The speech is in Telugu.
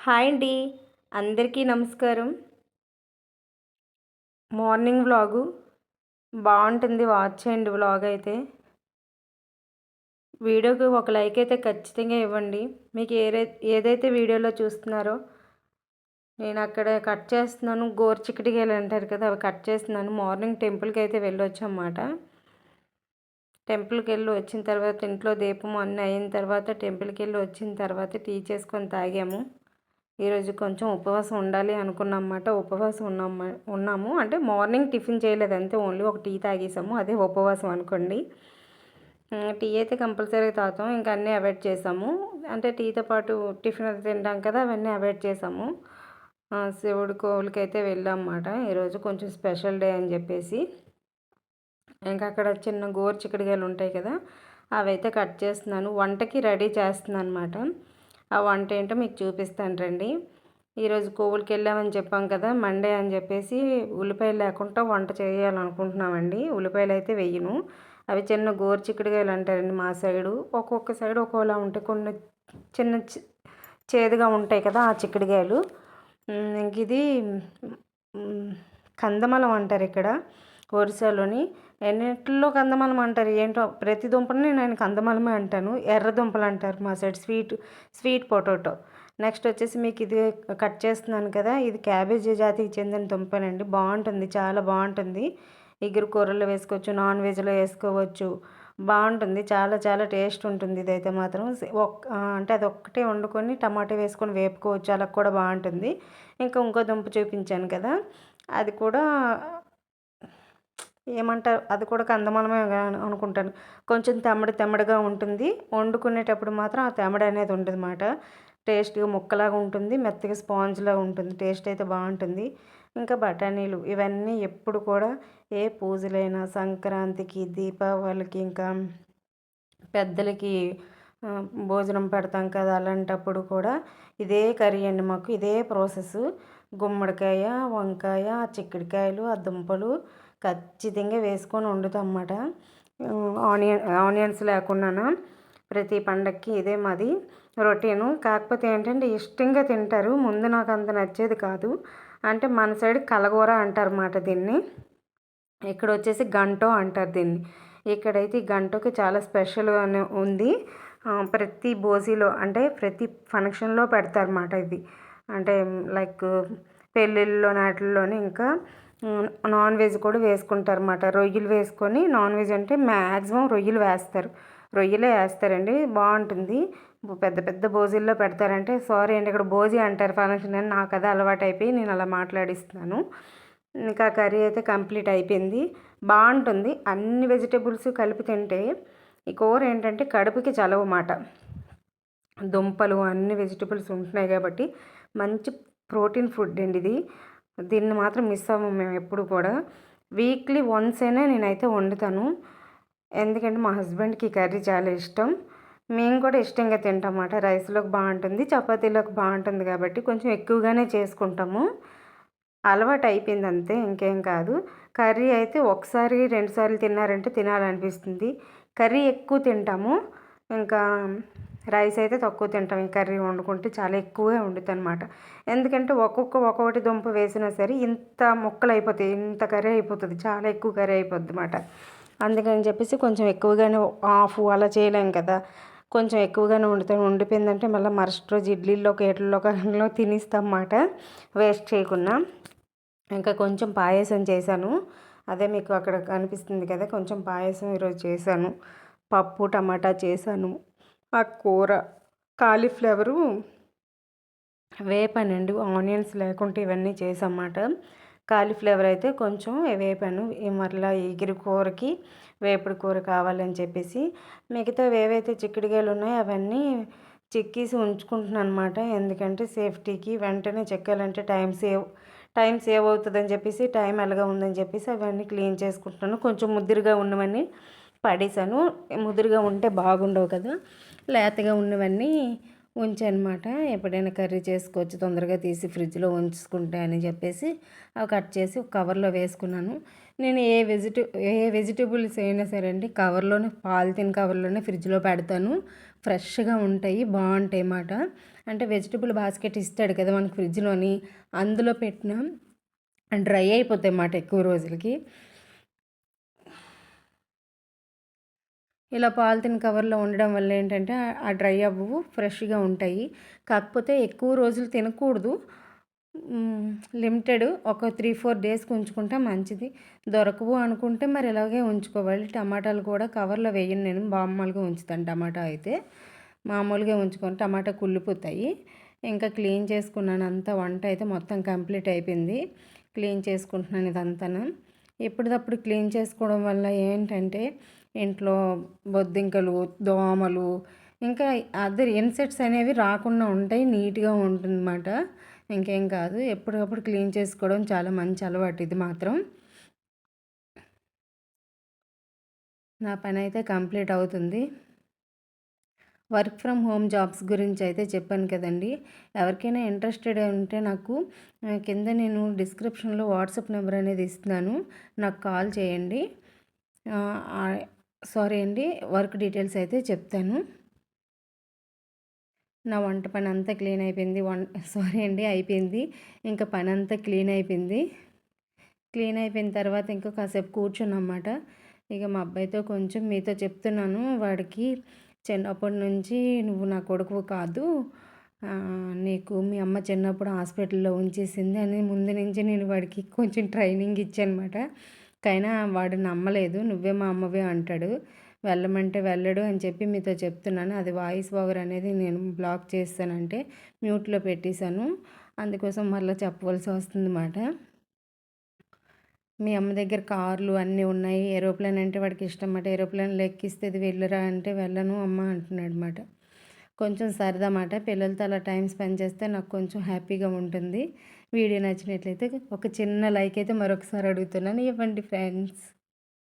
హాయ్ అండి. అందరికీ నమస్కారం. Morning vlog. బాగుంటుంది. వాచ్ చేయండి వ్లాగ్ అయితే. వీడియోకి ఒక లైక్ అయితే ఖచ్చితంగా ఇవ్వండి. మీకు ఏదై ఏదైతే వీడియోలో చూస్తున్నారో నేను అక్కడ కట్ చేస్తున్నాను. గోరు చిక్కటికాయలు అంటారు కదా అవి కట్ చేస్తున్నాను. మార్నింగ్ టెంపుల్కి అయితే వెళ్ళొచ్చు అన్నమాట టెంపుల్కి వెళ్ళి వచ్చిన తర్వాత ఇంట్లో దీపం అన్నీ అయిన తర్వాత టెంపుల్కి వెళ్ళి వచ్చిన తర్వాత టీ చేసుకొని తాగాము. ఈరోజు కొంచెం ఉపవాసం ఉండాలి అనుకున్నమాట ఉపవాసం ఉన్నాము ఉన్నాము. అంటే మార్నింగ్ టిఫిన్ చేయలేదు అంతే. ఓన్లీ ఒక టీ తాగేసాము. అదే ఉపవాసం అనుకోండి. టీ అయితే కంపల్సరీ తాగుతాం. ఇంకా అన్నీ అవాయిడ్ చేసాము. అంటే టీతో పాటు టిఫిన్ అది తింటాం కదా అవన్నీ అవాయిడ్ చేసాము. శివుడి కోవులకి అయితే వెళ్ళామన్నమాట ఈరోజు కొంచెం స్పెషల్ డే అని చెప్పేసి. ఇంకా అక్కడ చిన్న గోరు చిక్కడికాయలు ఉంటాయి కదా అవైతే కట్ చేస్తున్నాను. వంటకి రెడీ చేస్తున్నాను అనమాట ఆ వంట ఏంటో మీకు చూపిస్తాను రండి ఈరోజు కోవులకి వెళ్ళామని చెప్పాం కదా మండే అని చెప్పేసి ఉల్లిపాయలు లేకుండా వంట చేయాలనుకుంటున్నామండి. ఉల్లిపాయలు అయితే వెయ్యను అవి చిన్న గోరు చిక్కుడుకాయలు అంటారండి మా సైడు. ఒక్కొక్క సైడు ఒక్కోలా ఉంటాయి. కొన్ని చిన్న చేదుగా ఉంటాయి కదా ఆ చిక్కుడుకాయలు. ఇంక ఇది కందమలం అంటారు ఇక్కడ. ఒరిస్సాలోని ఎన్నిట్లో కందమలం అంటారు? ఏంటో? ప్రతి దుంపని నేను కందమలమే అంటాను. ఎర్ర దుంపలు అంటారు మా side. Sweet sweet potato. Next వచ్చేసి మీకు ఇది కట్ చేస్తున్నాను కదా ఇది క్యాబేజీ జాతికి చెందిన దుంపనండి. బాగుంటుంది చాలా బాగుంటుంది. ఎగురు కూరల్లో వేసుకోవచ్చు నాన్ వెజ్లో వేసుకోవచ్చు. బాగుంటుంది చాలా చాలా టేస్ట్ ఉంటుంది ఇదైతే మాత్రం. అంటే అది ఒక్కటే వండుకొని టమాటా వేసుకొని వేపుకోవచ్చు అలా కూడా బాగుంటుంది. ఇంకా ఇంకో దుంప చూపించాను కదా అది కూడా ఏమంటారు? అది కూడా కందమూలమే అనుకుంటాను. కొంచెం తెమ్మడి తెమ్మడిగా ఉంటుంది. వండుకునేటప్పుడు మాత్రం ఆ తెమ్మడి అనేది ఉండదు అన్నమాట టేస్ట్గా ముక్కలాగా ఉంటుంది. మెత్తగా స్పాంజ్లాగా ఉంటుంది. టేస్ట్ అయితే బాగుంటుంది. ఇంకా బఠానీలు ఇవన్నీ ఎప్పుడు కూడా ఏ పూజలైనా సంక్రాంతికి దీపావళికి ఇంకా పెద్దలకి భోజనం పెడతాం కదా అలాంటప్పుడు కూడా ఇదే కర్రీ అండి మాకు. ఇదే ప్రాసెస్. గుమ్మడికాయ వంకాయ చిక్కుడుకాయలు ఆ దుంపలు ఖచ్చితంగా వేసుకొని వండుతాం అన్నమాట ఆనియన్ ఆనియన్స్ లేకుండా ప్రతి పండక్కి ఇదే మాది రొటీను. కాకపోతే ఏంటంటే ఇష్టంగా తింటారు. ముందు నాకు అంత నచ్చేది కాదు. అంటే మన సైడ్ కలగూర అంటారు అన్నమాట దీన్ని. ఇక్కడ వచ్చేసి గంటో అంటారు దీన్ని. ఇక్కడైతే గంటకి చాలా స్పెషల్ ఉంది. ప్రతి భోజీలో అంటే ప్రతి ఫంక్షన్లో పెడతారన్నమాట ఇది. అంటే లైక్ పెళ్ళిళ్ళలో నాటిల్లోనే ఇంకా నాన్ వెజ్ కూడా వేసుకుంటారు అన్నమాట రొయ్యలు వేసుకొని నాన్ వెజ్ అంటే మ్యాక్సిమం రొయ్యలు వేస్తారు. రొయ్యలే వేస్తారండి. బాగుంటుంది. పెద్ద పెద్ద భోజీల్లో పెడతారంటే సారీ అండి ఇక్కడ భోజీ అంటారు ఫంక్షన్ అని నాకు అదే అలవాటు అయిపోయి నేను అలా మాట్లాడిస్తున్నాను. ఇంకా కర్రీ అయితే కంప్లీట్ అయిపోయింది. బాగుంటుంది. అన్ని వెజిటేబుల్స్ కలిపి తింటే ఈ కూర ఏంటంటే కడుపుకి చలవ మాట దుంపలు అన్ని వెజిటేబుల్స్ ఉంటున్నాయి కాబట్టి మంచి ప్రోటీన్ ఫుడ్ అండి ఇది. దీన్ని మాత్రం మిస్ అవ్వము మేము ఎప్పుడు కూడా. వీక్లీ వన్స్ అయినా నేనైతే వండుతాను. ఎందుకంటే మా హస్బెండ్కి కర్రీ చాలా ఇష్టం. మేము కూడా ఇష్టంగా తింటామన్నమాట. రైస్లోకి బాగుంటుంది చపాతీలోకి బాగుంటుంది కాబట్టి కొంచెం ఎక్కువగానే చేసుకుంటాము. అలవాటు అయిపోయింది అంతే ఇంకేం కాదు. కర్రీ అయితే ఒకసారి రెండుసార్లు తిన్నారంటే తినాలనిపిస్తుంది. కర్రీ ఎక్కువ తింటాము. ఇంకా రైస్ అయితే తక్కువ తింటాం. ఈ కర్రీ వండుకుంటే చాలా ఎక్కువే వండుతాను అనమాట ఎందుకంటే ఒక్కొక్క ఒక్కొక్కటి దుంప వేసినా సరే ఇంత ముక్కలు అయిపోతాయి. ఇంత కర్రీ అయిపోతుంది. చాలా ఎక్కువ కర్రీ అయిపోద్ది అనమాట అందుకని చెప్పేసి కొంచెం ఎక్కువగానే ఆఫ్ అలా చేయలేం కదా. కొంచెం ఎక్కువగానే వండుతాను వండిపోయిందంటే మళ్ళీ మరుసటి రోజు ఇడ్లీలో కేటల్లో కట్లో తినిస్తాం అన్నమాట వేస్ట్ చేయకుండా. ఇంకా కొంచెం పాయసం చేశాను. అదే మీకు అక్కడ కనిపిస్తుంది కదా. కొంచెం పాయసం ఈరోజు చేశాను. పప్పు టమాటా చేశాను. ఆ కూర కాలీఫ్లవరు వేపానండి ఆనియన్స్ లేకుంటే ఇవన్నీ చేసన్నమాట. కాలీఫ్లవర్ అయితే కొంచెం వేపాను మరలా ఎగిరి కూరకి వేపుడు కూర కావాలని చెప్పేసి మిగతా ఏవైతే చిక్కుడుకాయలు ఉన్నాయో అవన్నీ చెక్కేసి ఉంచుకుంటున్నాను అనమాట ఎందుకంటే సేఫ్టీకి వెంటనే చెక్కాలంటే టైం సేవ్ టైం సేవ్ అవుతుందని చెప్పేసి టైం ఎలాగా ఉందని చెప్పేసి అవన్నీ క్లీన్ చేసుకుంటున్నాను. కొంచెం ముద్దురుగా ఉన్నవన్నీ పడేసాను. ముదురుగా ఉంటే బాగుండవు కదా. లేతగా ఉన్నవన్నీ ఉంచనమాట. ఎప్పుడైనా కర్రీ చేసుకోవచ్చు తొందరగా తీసి ఫ్రిడ్జ్లో ఉంచుకుంటే అని చెప్పేసి అవి కట్ చేసి ఒక కవర్లో వేసుకున్నాను. నేను ఏ వెజిటే ఏ వెజిటేబుల్స్ అయినా సరే అండి కవర్లోనే పాలిథిన్ కవర్లోనే ఫ్రిడ్జ్లో పెడతాను. ఫ్రెష్గా ఉంటాయి బాగుంటాయి అన్నమాట. అంటే వెజిటేబుల్ బాస్కెట్ ఇస్తాడు కదా మనకు ఫ్రిడ్జ్లోని. అందులో పెట్టిన డ్రై అయిపోతాయి అన్నమాట ఎక్కువ రోజులకి. ఇలా పాలిథిన్ కవర్లో ఉండడం వల్ల ఏంటంటే ఆ డ్రై అవ్వవు ఫ్రెష్గా ఉంటాయి. కాకపోతే ఎక్కువ రోజులు తినకూడదు. లిమిటెడ్ ఒక త్రీ ఫోర్ డేస్కి ఉంచుకుంటే మంచిది. దొరకవు అనుకుంటే మరి ఇలాగే ఉంచుకోవాలి. టమాటాలు కూడా కవర్లో వేయను నేను బామ్మలుగా ఉంచుతాను టమాటా అయితే. మామూలుగా ఉంచుకొని టమాటా కుళ్ళిపోతాయి. ఇంకా క్లీన్ చేసుకున్నాను అంతా వంట అయితే మొత్తం కంప్లీట్ అయిపోయింది. క్లీన్ చేసుకుంటున్నాను ఇదంతాను. ఎప్పటికప్పుడు క్లీన్ చేసుకోవడం వల్ల ఏంటంటే ఇంట్లో బొద్దింకలు దోమలు ఇంకా అదర్ ఇన్సెక్ట్స్ అనేవి రాకుండా ఉంటాయి నీట్గా ఉంటుందన్నమాట. ఇంకేం కాదు ఎప్పటికప్పుడు క్లీన్ చేసుకోవడం చాలా మంచి అలవాటు ఇది మాత్రం. నా పని అయితే కంప్లీట్ అవుతుంది. వర్క్ ఫ్రమ్ హోమ్ జాబ్స్ గురించి అయితే చెప్పాను కదండి. ఎవరికైనా ఇంట్రెస్టెడ్ ఉంటే నాకు కింద నేను డిస్క్రిప్షన్లో వాట్సాప్ నెంబర్ అనేది ఇస్తున్నాను. నాకు కాల్ చేయండి. సారీ అండి. వర్క్ డీటెయిల్స్ అయితే చెప్తాను. నా వంట పని అంతా క్లీన్ అయిపోయింది. వన్ సారీ అండి అయిపోయింది. ఇంకా పని అంతా క్లీన్ అయిపోయింది. క్లీన్ అయిపోయిన తర్వాత ఇంకా కాసేపు కూర్చున్నమాట ఇక మా అబ్బాయితో కొంచెం మీతో చెప్తున్నాను. వాడికి చిన్నప్పటి నుంచి నువ్వు నా కొడుకు కాదు. నీకు మీ అమ్మ చిన్నప్పుడు హాస్పిటల్లో ఉంచేసింది అని ముందు నుంచి నేను వాడికి కొంచెం ట్రైనింగ్ ఇచ్చానమాట. కైనా వాడు నమ్మలేదు. నువ్వే మా అమ్మవే అంటాడు. వెళ్ళమంటే వెళ్ళడు అని చెప్పి మీతో చెప్తున్నాను. అది వాయిస్ ఓవర్ అనేది నేను బ్లాక్ చేస్తానంటే మ్యూట్లో పెట్టేశాను. అందుకోసం మళ్ళీ చెప్పవలసి వస్తుంది అన్నమాట మీ అమ్మ దగ్గర కార్లు అన్నీ ఉన్నాయి. ఏరోప్లేన్ అంటే వాడికి ఇష్టం అన్నమాట. ఏరోప్లేన్ లెక్కిస్తే వెళ్ళరా అంటే వెళ్ళను అమ్మ అంటున్నాడు అనమాట కొంచెం సరదా మాట పిల్లలతో అలా టైం స్పెండ్ చేస్తే నాకు కొంచెం హ్యాపీగా ఉంటుంది. వీడియో నచ్చినట్లయితే ఒక చిన్న లైక్ అయితే మరొకసారి అడుగుతున్నాను. ఇవ్వండి ఫ్రెండ్స్.